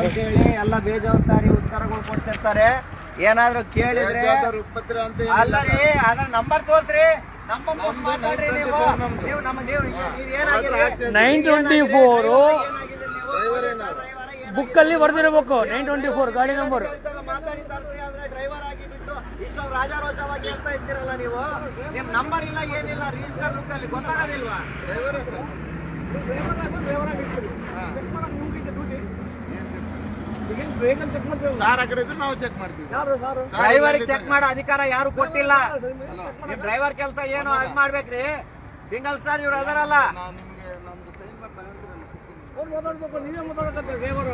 ಅಂತೇಳಿ ಎಲ್ಲ ಬೇಜವಾಬ್ದಾರಿ ಉತ್ತರಗಳು ಕೊಡ್ತಿರ್ತಾರೆ ಏನಾದ್ರು ಕೇಳಿದ್ರೆ ಅಲ್ಲರಿ ಅಂತ ಅಲ್ಲ ರೀ ಅದ್ರ ನಂಬರ್ ತೋರ್ಸ್ರಿ. ನಂಬರ್ ಮಾತಾಡ್ರಿ ನೀವು. ನೀವು ನಮ್ಮ ನೀವು ನೀವು ಏನಾಗಿದೆ ನೈನ್ ಟ್ವೆಂಟಿ ಫೋರ್. ಬುಕ್ ಅಲ್ಲಿ ಬರ್ದಿರಬೇಕು ನೈನ್ ಟ್ವೆಂಟಿ ಫೋರ್ ಗಾಡಿ ನಂಬರ್. ರಾಜಾರೋಷವಾಗಿ ಹೇಳ್ತಾ ಇರ್ತೀರಲ್ಲ ನೀವು. ನಿಮ್ ನಂಬರ್ ಇಲ್ಲ ಏನಿಲ್ಲ ರಿಜಿಸ್ಟರ್ ಬುಕ್ ಅಲ್ಲಿ ಗೊತ್ತಾಗೋದಿಲ್ವಾ? ಸಾರ್ ಆ ಕಡೆ ಇದ್ರೆ ನಾವು ಚೆಕ್ ಮಾಡ್ತೀವಿ. ಡ್ರೈವರ್ ಚೆಕ್ ಮಾಡೋ ಅಧಿಕಾರ ಯಾರು ಕೊಟ್ಟಿಲ್ಲ. ನಿಮ್ ಡ್ರೈವರ್ ಕೆಲಸ ಏನು ಅದ್ ಮಾಡ್ಬೇಕ್ರಿ? ಸಿಂಗಲ್ ಸ್ಟಾರ್ ಇವ್ರು ಅದರಲ್ಲ. ನಾನು ನಿಮ್ಗೆ ನಮ್ದು ಸೈನ್ ಮಾಡಿ ತಗೊಂತೀರಲ್ಲ ಅವ್ರು ಮಾತಾಡ್ಬೇಕು ನೀವೇ ಮಾತಾಡಕತ್ತೀರಿ ಡ್ರೈವರ್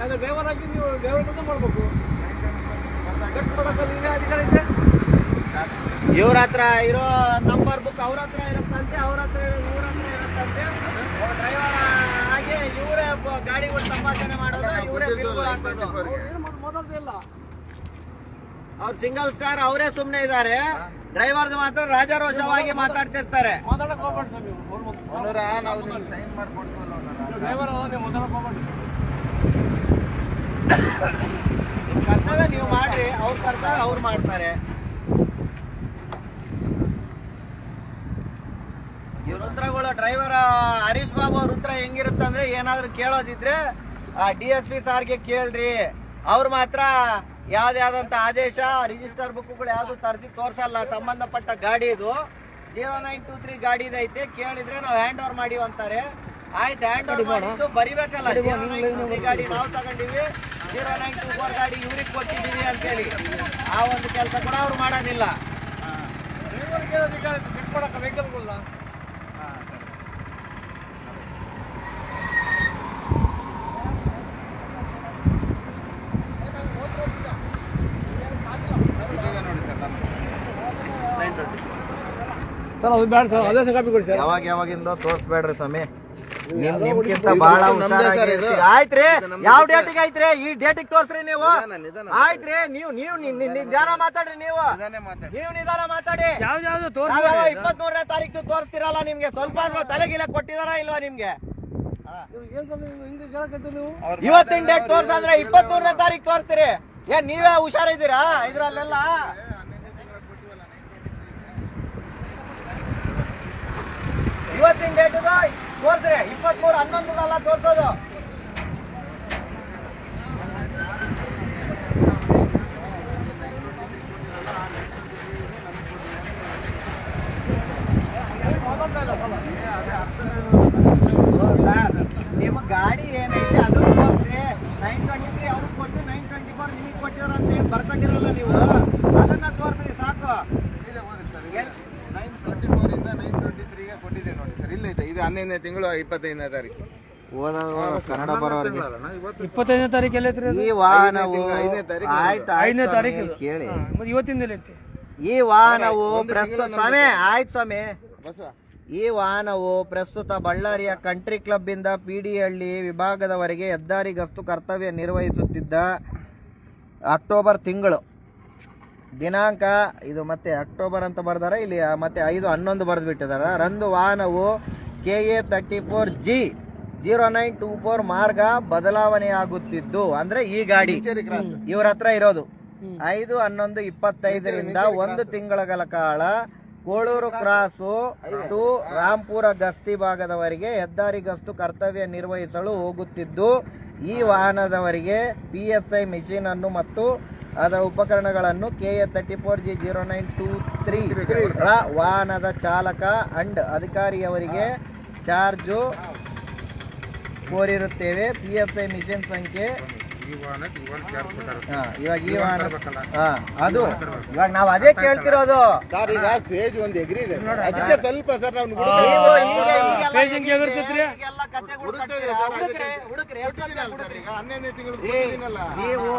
ಯಾವ್ದು ಡ್ರೈವರ್ ಆಗಿ ನೀವು ಡ್ರೈವರ್ ಬಂದ ಮಾಡ್ಬೇಕು. ಚೆಕ್ ಮಾಡಕ್ಕೆ ನೀವೇ ಅಧಿಕಾರ ಇದೆ ಇವ್ರ ಹತ್ರ ಇರೋ ನಂಬರ್ ಬುಕ್ ಅವ್ರ ಹತ್ರ ಇರುತ್ತಂತೆ ಅವ್ರ ಹತ್ರ ಇರೋ ಇವ್ರ ಹತ್ರ ಇರುತ್ತಂತೆ ಡ್ರೈವರ್ ಆಗಿ ಇವರೇ ಗಾಡಿಗಳು ಸಂಪಾದನೆ ಮಾಡೋದು ಇವರೇ ಬಿಲ್ಗಳು ಹಾಕೋದು ಅವ್ರು ಸಿಂಗಲ್ ಸ್ಟಾರ್ ಅವರೇ ಸುಮ್ನೆ ಇದ್ದಾರೆ. ಡ್ರೈವರ್ದು ಮಾತ್ರ ರಾಜಾರೋಷವಾಗಿ ಮಾತಾಡ್ತಿರ್ತಾರೆ. ಸೈನ್ ಕರ್ತವ್ಯ ನೀವು ಮಾಡ್ರಿ ಅವ್ರ ಕರ್ತವ್ಯ ಅವ್ರು ಮಾಡ್ತಾರೆ. ಇವ್ರ ಡ್ರೈವರ್ ಹರೀಶ್ ಬಾಬು ಅವ್ರ ಉತ್ತರ ಹೆಂಗಿರುತ್ತಂದ್ರೆ ಏನಾದ್ರು ಕೇಳೋದಿದ್ರೆ ಡಿ ಎಸ್ ಪಿ ಸಾರ್ಗೆ ಕೇಳ್ರಿ. ಅವ್ರು ಮಾತ್ರ ಯಾವ್ದಾದಂತ ಆದೇಶ ರಿಜಿಸ್ಟರ್ ಬುಕ್ಗಳು ಯಾವ್ದು ತರಿಸಿ ತೋರ್ಸಲ್ಲ. ಸಂಬಂಧಪಟ್ಟ ಗಾಡಿ ಇದು. ಜೀರೋ ನೈನ್ ಟೂ ತ್ರೀ ಗಾಡಿ ಐತೆ. ಕೇಳಿದ್ರೆ ನಾವು ಹ್ಯಾಂಡ್ ಓವರ್ ಮಾಡಿವ್ ಅಂತಾರೆ. ಆಯ್ತು ಹ್ಯಾಂಡ್ ಓವರ್ ಮಾಡಿದ್ದು ಬರಿಬೇಕಲ್ಲ. ಜೀರೋ ನೈನ್ ಟೂ ತ್ರೀ ಗಾಡಿ ನಾವು ತಗೊಂಡಿವಿ. ಜೀರೋ ನೈನ್ ಟೂ ಫೋರ್ ಗಾಡಿ ಇವ್ರಿಗೆ ಕೊಟ್ಟಿದ್ದೀವಿ ಅಂತೇಳಿ. ಆ ಒಂದು ಕೆಲಸ ಕೂಡ ಅವ್ರು ಮಾಡೋದಿಲ್ಲ ಡ್ರೈವರ್ಗೆ ಏನು ಅಧಿಕಾರ ಇದೆ ಚೆಕ್ ಮಾಡಕ್ಕೆ ವೆಹಿಕಲ್ಗಳನ್ನ ಇಲ್ಲಿದೆ ನೋಡಿ ಸರ್ ನಮ್ಮ ಸರ್ ಅದು ಬೇಡ ಸರ್ ಅದೇ ಕಾಪಿ ಕೊಡಿ ಸರ್. ಯಾವಾಗ ಯಾವಾಗಿಂದ ತೋರ್ಸ್ಬೇಡ್ರಿ ಸ್ವಾಮಿ. ನಿಮ್ ನಿಮ್ಗಿಂತ ಬಹಳ ನಮ್ದೇ ಸರ್ ಇದು. ಹುಷಾರಾಗಿ ಆಯ್ತ್ರಿ ಯಾವ. ಡೇಟಿಗೆ ಐತ್ರಿ ಈ ಡೇಟಿಗೆ ತೋರ್ಸ್ರಿ ನೀವು. ಆಯ್ತ್ರಿ ನೀವು ನೀವು ನಿಧಾನ ಮಾತಾಡ್ರಿ ನೀವು. ನೀವು ನಿಧಾನ ಮಾತಾಡಿ. ಇಪ್ಪತ್ಮೂರನೇ ಮೂರನೇ ತಾರೀಕು ತೋರಿಸ್ತಿರಲ್ಲ ನಿಮ್ಗೆ? ಸ್ವಲ್ಪ ಆದ್ರೂ ತಲೆಗಿಲೆ ಕೊಟ್ಟಿದಾರ ಇಲ್ವಾ ನಿಮ್ಗೆ? ಇವತ್ತಿನ ಡೇಟ್ ತೋರ್ಸಂದ್ರೆ ಇಪ್ಪತ್ತ್ ಮೂರನೇ ತಾರೀಕು ತೋರಿಸ್ತೀರಿ. ಏನ್ ನೀವೇ ಹುಷಾರಿದ್ದೀರಾ ಇದ್ರಲ್ಲೆಲ್ಲ? ಇವತ್ತಿನ ಡೇಟ್ ತೋರ್ಸ್ರಿ. ಇಪ್ಪತ್ತ್ ಮೂರು ಹನ್ನೊಂದಲ್ಲ ತೋರ್ಸೋದು ಮಾತಾಡ್ತಾ ಇಲ್ಲ ಸರ್ ಸರ್ ನಿಮ್ಮ ಗಾಡಿ ಏನೈತೆ ಅದು ತೋರಿಸ್ರಿ ನೈನ್ ಟ್ವೆಂಟಿ ತ್ರೀ ಅವ್ರಿಗೆ ಕೊಟ್ಟು ನೈನ್ ಟ್ವೆಂಟಿ ಫೋರ್ ನಿಮಗೆ ಕೊಟ್ಟಿರೋ ಅಂತ ಏನು ಬರ್ಕೊಂಡಿರಲ್ಲ ನೀವು ಅದನ್ನ ತೋರಿಸ್ರಿ ಸಾಕು ಇಲ್ಲೇ ಓದಿ ಸರ್ ನೈನ್ ಟ್ವೆಂಟಿ ಫೋರ್ ಇಂದ ನೈನ್ ಟ್ವೆಂಟಿ ತ್ರೀಗೆ ಕೊಟ್ಟಿದ್ದೀವಿ ನೋಡಿ ಸರ್ ಇಲ್ಲೇ ಹನ್ನೊಂದನೇ ತಿಂಗಳು ಇಪ್ಪತ್ತೈದನೇ ತಾರೀಕು. ಕನ್ನಡ ಬರೋರಿಗೆ ಇಪ್ಪತ್ತೈದನೇ ತಾರೀಕು ಎಲ್ಲೈತ್ರಿ ಈ ವಾಹನವು ಐದನೇ ತಾರೀಕು ಆಯ್ತು ಐದನೇ ತಾರೀಕು ಕೇಳಿ. ಮತ್ತೆ ಇವತ್ತಿಂದ ಎಲ್ಲೈತಿ ಈ ವಾಹನವು ಪ್ರಸ್ತುತ ಸ್ವಾಮಿ ಆಯ್ತು ಸ್ವಾಮಿ. ಬಸವ. ಈ ವಾಹನವು ಪ್ರಸ್ತುತ ಬಳ್ಳಾರಿಯ ಕಂಟ್ರಿ ಕ್ಲಬ್ ಇಂದ ಪಿಡಿಹಳ್ಳಿ ವಿಭಾಗದವರೆಗೆ ಹೆದ್ದಾರಿ ಗಸ್ತು ಕರ್ತವ್ಯ ನಿರ್ವಹಿಸುತ್ತಿದ್ದ ಅಕ್ಟೋಬರ್ ತಿಂಗಳು. ದಿನಾಂಕ ಇದು ಮತ್ತೆ ಅಕ್ಟೋಬರ್ ಅಂತ ಬರ್ದಾರ ಇಲ್ಲಿ ಮತ್ತೆ ಐದು ಹನ್ನೊಂದು ಬರೆದು ಬಿಟ್ಟಿದಾರ ರಂದು ವಾಹನವು K A thirty four G zero nine two four ಮಾರ್ಗ ಬದಲಾವಣೆಯಾಗುತ್ತಿದ್ದು ಅಂದ್ರೆ ಈ ಗಾಡಿ. ಇವ್ರ ಹತ್ರ ಇರೋದು. ಐದು ಹನ್ನೊಂದು ಇಪ್ಪತ್ತೈದರಿಂದ ಒಂದು ತಿಂಗಳ ಕಾಲ ಕೋಳೂರು ಕ್ರಾಸು ಟು ರಾಂಪುರ ಗಸ್ತಿ ಭಾಗದವರೆಗೆ ಹೆದ್ದಾರಿ ಗಸ್ತು ಕರ್ತವ್ಯ ನಿರ್ವಹಿಸಲು ಹೋಗುತ್ತಿದ್ದು ಈ ವಾಹನದವರಿಗೆ ಪಿ ಎಸ್ ಐ ಮಿಷಿನ್ ಅನ್ನು ಮತ್ತು ಅದರ ಉಪಕರಣಗಳನ್ನು K A thirty four G zero nine two three ರ ವಾಹನದ ಚಾಲಕ ಅಂಡ್ ಅಧಿಕಾರಿಯವರಿಗೆ ಚಾರ್ಜು ಕೋರಿರುತ್ತೇವೆ ಪಿ ಎಸ್ ಐ ಮಿಷನ್ ಸಂಖ್ಯೆ ಈ ವಾಹನಕ್ಕೆ ಇವಾಗ ಈ ವಾಹನ ಹಾ, ಅದು. ಇವಾಗ ನಾವ್ ಅದೇ ಕೇಳ್ತಿರೋದು. ಸರ್ ಈಗ ಪೇಜ್ ಒಂದ್ ಎಗ್ರಿ ಇದೆ ಅದಕ್ಕೆ ಸ್ವಲ್ಪ ಸರ್ ನಾವು ನೀವು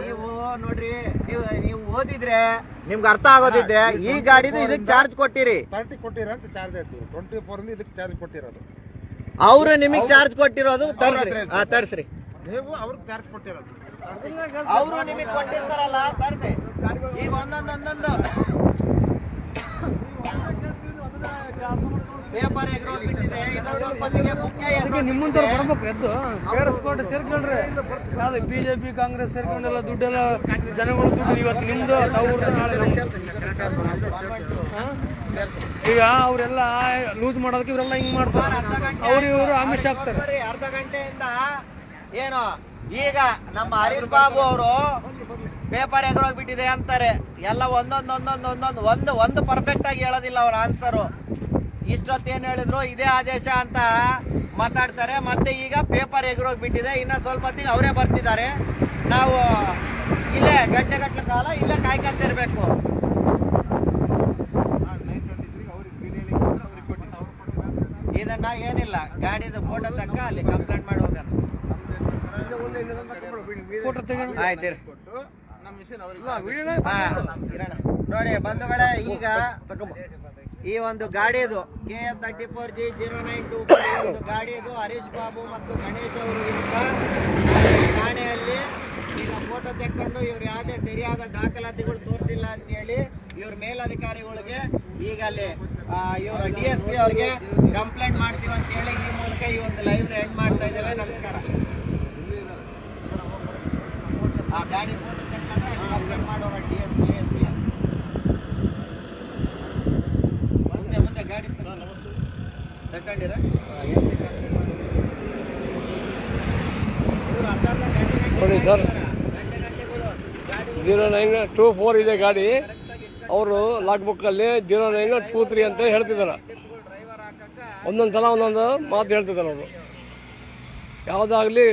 ನೀವು ನೋಡ್ರಿ ನೀವು ನೀವು ಓದಿದ್ರೆ ನಿಮ್ಗೆ ಅರ್ಥ ಆಗೋದಿದ್ರೆ ಈ ಗಾಡಿದು ಇದಕ್ಕೆ ಚಾರ್ಜ್ ಕೊಟ್ಟಿರಿ. ತರ್ಟಿ ಕೊಟ್ಟಿರ ಅಂತ ಚಾರ್ಜ್ ಹೇಳ್ತೀವಿ ಟ್ವೆಂಟಿ ಫೋರ್ ಇಂದ ಇದಕ್ಕೆ ಚಾರ್ಜ್ ಕೊಟ್ಟಿರೋದು. ಅವ್ರು ನಿಮಗೆ ಚಾರ್ಜ್ ಕೊಟ್ಟಿರೋದು ತರ್ಸ್ರಿ ತರ್ಸ್ರಿ. ನೀವು ಅವ್ರಿಗೆ ಚಾರ್ಜ್ ಕೊಟ್ಟಿರೋದು. ಅವರು ನಿಮಗೆ ಕೊಟ್ಟಿರ್ತಾರಲ್ಲ? ತರ್ಸಿ ಈಗ ಒಂದೊಂದು ಒಂದೊಂದು. ಪೇಪರ್ ಎಗರೋಗ್ಬಿಟ್ಟಿದೆ. ಇನ್ನೊಂದು ಸ್ವಲ್ಪ ಹೊತ್ತಿಗೆ ಮುಖ್ಯ ಅದಕ್ಕೆ ನಿಮ್ಮಂತವ್ರು ಬರ್ಬೇಕು ಎದ್ದು. ಕೇಳಿಸ್ಕೊಂಡು ಸೇರ್ಕೊಂಡ್ರೆ ಯಾವ್ದು ಬಿಜೆಪಿ ಕಾಂಗ್ರೆಸ್ ಸೇರ್ಕೊಂಡೆಲ್ಲ ದುಡ್ಡೆಲ್ಲ ಜನಗಳು ದುಡ್ಡು ಇವತ್ತು ನಿಮ್ದು ಅವ್ರದ್ದು ನಾಳೆ? ಈಗ ಅವರೆಲ್ಲ ಲೂಸ್ ಮಾಡೋದಕ್ಕೆ ಇವರೆಲ್ಲ ಹಿಂಗ್ ಮಾಡ್ತಾರೆ. ಅವ್ರು ಇವರು ಆಮಿಷ ಆಗ್ತಾರೆ ಅರ್ಧ ಗಂಟೆಯಿಂದ ಏನು? ಈಗ ನಮ್ಮ ಹರೀಶ್ ಬಾಬು ಅವರು ಪೇಪರ್ ಎಗರೋಗ್ಬಿಟ್ಟಿದೆ ಅಂತಾರೆ. ಎಲ್ಲ ಒಂದೊಂದು ಒಂದೊಂದು ಒಂದೊಂದು, ಒಂದು ಒಂದು ಪರ್ಫೆಕ್ಟ್ ಆಗಿ ಹೇಳೋದಿಲ್ಲ ಅವ್ರ ಆನ್ಸರು ಇಷ್ಟೊತ್ತೇನು ಹೇಳಿದ್ರು? ಇದೇ ಆದೇಶ ಅಂತ ಮಾತಾಡ್ತಾರೆ. ಮತ್ತೆ ಈಗ ಪೇಪರ್ ಎಗರೋಗ್ಬಿಟ್ಟಿದೆ. ಇನ್ನ ಸ್ವಲ್ಪ ಹೊತ್ತಿಗೆ ಅವರೇ ಬರ್ತಿದ್ದಾರೆ. ನಾವು ಇಲ್ಲೇ ಗಂಟೆ ಗಟ್ಟಲೆ ಕಾಲ ಇಲ್ಲೇ ಕಾಯ್ಕೊಂತಿರ್ಬೇಕು. ಇದನ್ನ ಏನಿಲ್ಲ. ಗಾಡಿದು ಫೋಟೋ ತಕ್ಕ ಅಲ್ಲಿ ಕಂಪ್ಲೇಂಟ್ ಮಾಡಿ ಹೋಗೋಣ ಫೋಟೋ ತೆಗೆದು ಆಯ್ತು ಕೊಟ್ಟು ನಮ್ಮ ಮಿಷನ್ ಅವ್ರಿಗೆ ಹಾ, ಇರೋಣ. ನೋಡಿ ಬಂಧುಗಳೇ ಈಗ ಈ ಒಂದು ಗಾಡಿದು K S thirty four G zero nine two ಒಂದು ಗಾಡಿದು ಹರೀಶ್ ಬಾಬು ಮತ್ತು ಗಣೇಶ್ ಅವರು ಠಾಣೆಯಲ್ಲಿ ಈಗ ಫೋಟೋ ತೆಕ್ಕೊಂಡು ಇವ್ರು ಯಾವುದೇ ಸರಿಯಾದ ದಾಖಲಾತಿಗಳು ತೋರಿಸಿಲ್ಲ ಅಂತೇಳಿ ಇವ್ರ ಮೇಲಧಿಕಾರಿಗಳಿಗೆ ಈಗ ಅಲ್ಲಿ ಇವ್ರ ಡಿ ಎಸ್ ಪಿ ಅವ್ರಿಗೆ ಕಂಪ್ಲೇಂಟ್ ಮಾಡ್ತೀವಿ ಅಂತ ಹೇಳಿ ಈ ಮೂಲಕ ಈ ಒಂದು ಲೈವ್ ಎಂಡ್ ಮಾಡ್ತಾ ಇದ್ದೇವೆ. ನಮಸ್ಕಾರ. ಆ ಗಾಡಿ ಫೋಟೋ ತೆಕ್ಕೊಂಡ್ರೆ ಕಂಪ್ಲೇಂಟ್ ಮಾಡೋಣ D S P S P ಮುಂದೆ ಮುಂದೆ ಗಾಡಿ ತಗೊಂಡಿರ? ನೋಡಿ sir. Zero nine two four ಇದೆ ಗಾಡಿ. ಅವರು ಲಾಕ್ ಬುಕ್ಕಲ್ಲಿ ಜೀರೋ ನೈನ್ ಟೂ ತ್ರೀ ಅಂತ ಹೇಳ್ತಿದ್ದಾರೆ ಒಂದೊಂದು ಸಲ ಒಂದೊಂದು ಮಾತು ಹೇಳ್ತಿದ್ದಾರೆ ಅವರು. ಯಾವುದಾಗಲಿ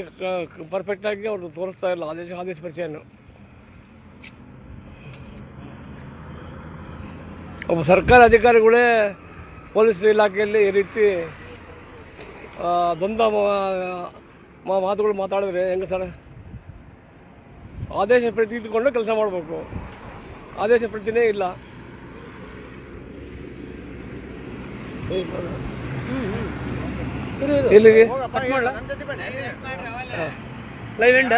ಪರ್ಫೆಕ್ಟಾಗಿ ಅವರು ತೋರಿಸ್ತಾ ಇಲ್ಲ. ಆದೇಶ ಆದೇಶ ಪರಿಚಯನು. ಒಬ್ಬ ಸರ್ಕಾರಿ ಅಧಿಕಾರಿಗಳೇ ಪೊಲೀಸ್ ಇಲಾಖೆಯಲ್ಲಿ ಈ ರೀತಿ ದ್ವಂದ್ವ ಮಾತುಗಳು ಮಾತಾಡಿದ್ರೆ ಹೆಂಗೆ ಸರ್? ಆದೇಶ ಪ್ರತಿ ಕೆಲಸ ಮಾಡಬೇಕು. ಆದೇಶ ಪ್ರತಿನೇ ಇಲ್ಲ. ಇಲ್ಲಿಗೆ ಲೈವ್ ಎಂಡ